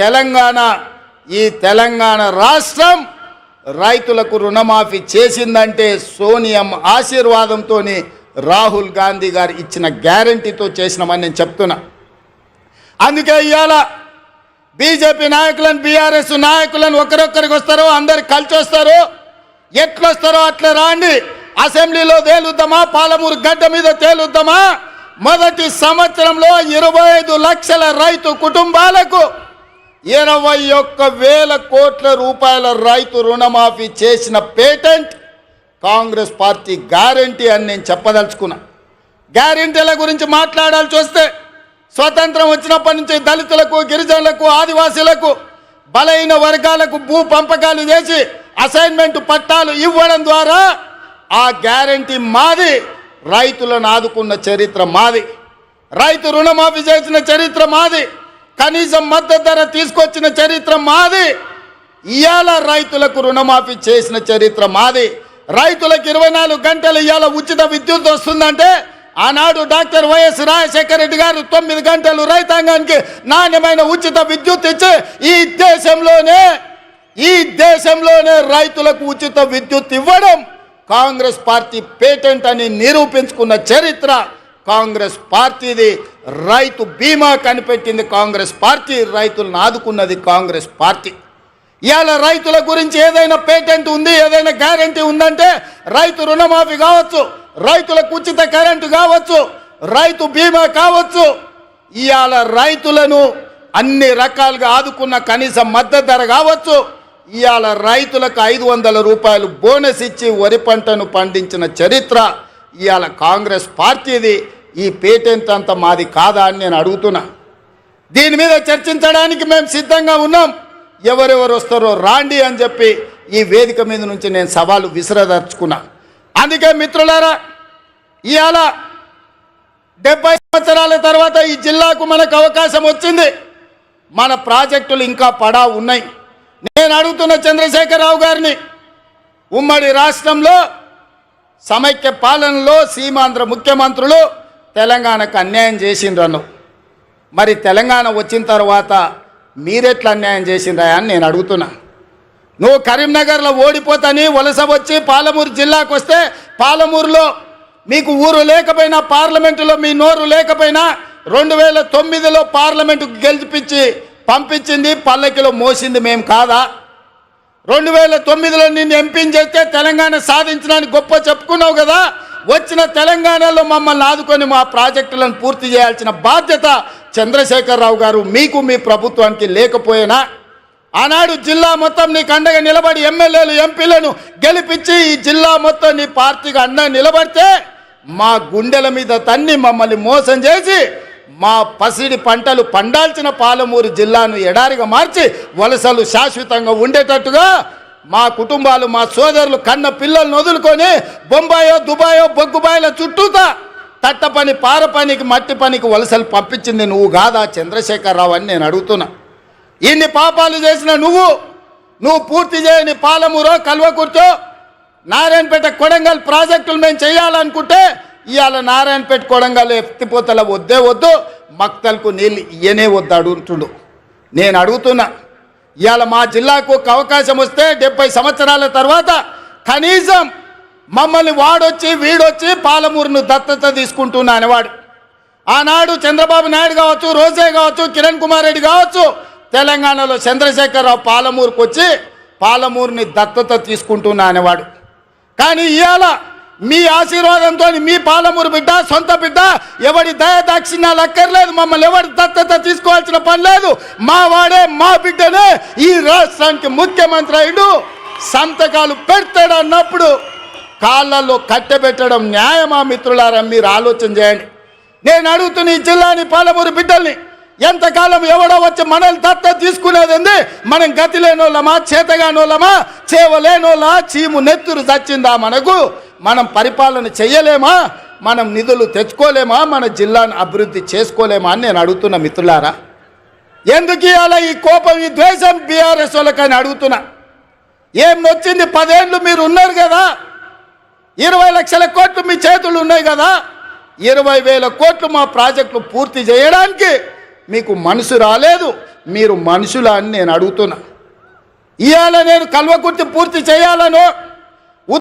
తెలంగాణ ఈ తెలంగాణ రాష్ట్రం రైతులకు రుణమాఫీ చేసిందంటే సోనియం ఆశీర్వాదంతో రాహుల్ గాంధీ గారు ఇచ్చిన గ్యారంటీతో చేసినామని నేను చెప్తున్నా. అందుకే ఇవాళ బీజేపీ నాయకులను బీఆర్ఎస్ నాయకులను ఒకరొక్కరికి వస్తారో అందరు కలిసి వస్తారు ఎట్లొస్తారో అట్లా రాండి. అసెంబ్లీలో తేలుద్దామా? పాలమూరు గడ్డ మీద తేలుద్దామా? మొదటి సంవత్సరంలో ఇరవై ఐదు లక్షల రైతు కుటుంబాలకు ఇరవై ఒక్క వేల కోట్ల రూపాయల రైతు రుణమాఫీ చేసిన పేటెంట్ కాంగ్రెస్ పార్టీ గ్యారంటీ అని నేను చెప్పదలుచుకున్నా. గ్యారంటీల గురించి మాట్లాడాల్సి వస్తే స్వతంత్రం వచ్చినప్పటి నుంచి దళితులకు గిరిజనులకు ఆదివాసీలకు బలైన వర్గాలకు భూ పంపకాలు చేసి అసైన్మెంట్ పట్టాలు ఇవ్వడం ద్వారా ఆ గ్యారంటీ మాది రైతులను ఆదుకున్న చరిత్ర మాది. రైతు రుణమాఫీ చేసిన చరిత్ర మాది. కనీసం మద్దతు ధర తీసుకొచ్చిన చరిత్ర మాది. ఇవాళ రైతులకు రుణమాఫీ చేసిన చరిత్ర మాది. రైతులకు ఇరవై నాలుగు గంటలు ఇవాళ ఉచిత విద్యుత్ వస్తుందంటే ఆనాడు డాక్టర్ వైఎస్ రాజశేఖర రెడ్డి గారు తొమ్మిది గంటలు రైతాంగానికి నాణ్యమైన ఉచిత విద్యుత్ ఇచ్చి ఈ దేశంలోనే ఈ దేశంలోనే రైతులకు ఉచిత విద్యుత్ ఇవ్వడం కాంగ్రెస్ పార్టీ పేటెంట్ అని నిరూపించుకున్న చరిత్ర. కాంగ్రెస్ పార్టీది రైతు బీమా కనిపెట్టింది కాంగ్రెస్ పార్టీ రైతులను ఆదుకున్నది కాంగ్రెస్ పార్టీ. ఇవాళ రైతుల గురించి ఏదైనా పేటెంట్ ఉంది ఏదైనా గ్యారంటీ ఉందంటే రైతు రుణమాఫీ కావచ్చు రైతులకు ఉచిత కరెంటు కావచ్చు రైతు బీమా కావచ్చు. ఇవాళ రైతులను అన్ని రకాలుగా ఆదుకున్న కనీస మద్దతు ధర కావచ్చు. ఇవాళ రైతులకు ఐదు వందల రూపాయలు బోనస్ ఇచ్చి వరి పంటను పండించిన చరిత్ర. ఇవాళ కాంగ్రెస్ పార్టీది ఈ పేటెంట్ మాది కాదా అని నేను అడుగుతున్నా. దీని మీద చర్చించడానికి మేము సిద్ధంగా ఉన్నాం. ఎవరెవరు వస్తారో రాండి అని చెప్పి ఈ వేదిక మీద నుంచి నేను సవాలు విసిరదర్చుకున్నా. అందుకే మిత్రులారా ఇవాళ డెబ్బై సంవత్సరాల తర్వాత ఈ జిల్లాకు మనకు అవకాశం వచ్చింది. మన ప్రాజెక్టులు ఇంకా పడా ఉన్నాయి. నేను అడుగుతున్న చంద్రశేఖరరావు గారిని ఉమ్మడి రాష్ట్రంలో సమైక్య పాలనలో సీమాంధ్ర ముఖ్యమంత్రులు తెలంగాణకు అన్యాయం చేసిండ్రను. మరి తెలంగాణ వచ్చిన తర్వాత మీరెట్లా అన్యాయం చేసిండ్రా అని నేను అడుగుతున్నా. నువ్వు కరీంనగర్లో ఓడిపోతాని వలస వచ్చి పాలమూరు జిల్లాకు వస్తే పాలమూరులో మీకు ఊరు లేకపోయినా పార్లమెంటులో మీ నోరు లేకపోయినా రెండు వేల తొమ్మిదిలో పార్లమెంటుకు గెలిపించి పంపించింది పల్లకిలో మోసింది మేము కాదా? రెండు వేల తొమ్మిదిలో నిన్ను ఎంపీని చేస్తే తెలంగాణ సాధించడానికి గొప్ప చెప్పుకున్నావు కదా. వచ్చిన తెలంగాణలో మమ్మల్ని ఆదుకొని మా ప్రాజెక్టులను పూర్తి చేయాల్సిన బాధ్యత చంద్రశేఖరరావు గారు మీకు మీ ప్రభుత్వానికి లేకపోయినా? ఆనాడు జిల్లా మొత్తం నీకు అండగా నిలబడి ఎమ్మెల్యేలు ఎంపీలను గెలిపించి ఈ జిల్లా మొత్తం నీ పార్టీకి అండగా నిలబడితే మా గుండెల మీద తన్ని మమ్మల్ని మోసం చేసి మా పసిడి పంటలు పండాల్సిన పాలమూరు జిల్లాను ఎడారిగా మార్చి వలసలు శాశ్వతంగా ఉండేటట్టుగా మా కుటుంబాలు మా సోదరులు కన్న పిల్లలను వదులుకొని బొంబాయో దుబాయో బొగ్గుబాయిల చుట్టూతా తట్ట పని పార పనికి మట్టి పనికి వలసలు పంపించింది నువ్వు కాదా చంద్రశేఖరరావు అని నేను అడుగుతున్నా. ఇన్ని పాపాలు చేసిన నువ్వు నువ్వు పూర్తి చేయని పాలమూరో కల్వకుర్చో నారాయణపేట కొడంగల్ ప్రాజెక్టులు మేము చేయాలనుకుంటే ఇవాళ నారాయణ పెట్టుకోవడం గల ఎత్తిపోతల వద్దే వద్దు మక్తలకు నీళ్ళు ఇయ్యనే వద్దు అడుగుతుండు నేను అడుగుతున్నా ఇవాళ మా జిల్లాకు ఒక అవకాశం వస్తే డెబ్బై సంవత్సరాల తర్వాత కనీసం మమ్మల్ని వాడొచ్చి వీడొచ్చి పాలమూరును దత్తత తీసుకుంటున్నా అనేవాడు. ఆనాడు చంద్రబాబు నాయుడు కావచ్చు రోజే కావచ్చు కిరణ్ కుమార్ రెడ్డి కావచ్చు తెలంగాణలో చంద్రశేఖరరావు పాలమూరుకు వచ్చి పాలమూరుని దత్తత తీసుకుంటున్నా అనేవాడు. కానీ ఇవాళ మీ ఆశీర్వాదంతో మీ పాలమూరు బిడ్డ సొంత బిడ్డ ఎవడి దయ దాక్షిణ్యాలు అక్కర్లేదు మమ్మల్ని ఎవరి దత్తత తీసుకోవాల్సిన పని లేదు. మా వాడే మా బిడ్డనే ఈ రాష్ట్రానికి ముఖ్యమంత్రి అయ్యుడు. సంతకాలు పెడతాడు అన్నప్పుడు కాళ్ళల్లో కట్టెబెట్టడం న్యాయమా మిత్రులారా? మీరు ఆలోచన చేయండి. నేను అడుగుతున్న ఈ జిల్లాని పాలమూరు బిడ్డల్ని ఎంతకాలం ఎవడో వచ్చి మనల్ని దత్త తీసుకునేది ఉంది మనం గతి లేనోళ్ళమా చేతగానోళ్ళమా చేవలేనోళ్ళ చీము నెత్తురు చచ్చిందా మనకు? మనం పరిపాలన చెయ్యలేమా? మనం నిధులు తెచ్చుకోలేమా? మన జిల్లాను అభివృద్ధి చేసుకోలేమా అని నేను అడుగుతున్న మిత్రులారా. ఎందుకు ఇవాళ ఈ కోపం ఈ ద్వేషం బీఆర్ఎస్ వాళ్ళకని అడుగుతున్నా? ఏం నొచ్చింది? పదేళ్ళు మీరు ఉన్నారు కదా. ఇరవై లక్షల కోట్లు మీ చేతులు ఉన్నాయి కదా. ఇరవై వేల కోట్లు మా ప్రాజెక్టులు పూర్తి చేయడానికి మీకు మనసు రాలేదు మీరు మనుషులా అని నేను అడుగుతున్నా. ఇవాళ నేను కల్వకుర్తి పూర్తి చేయాలనో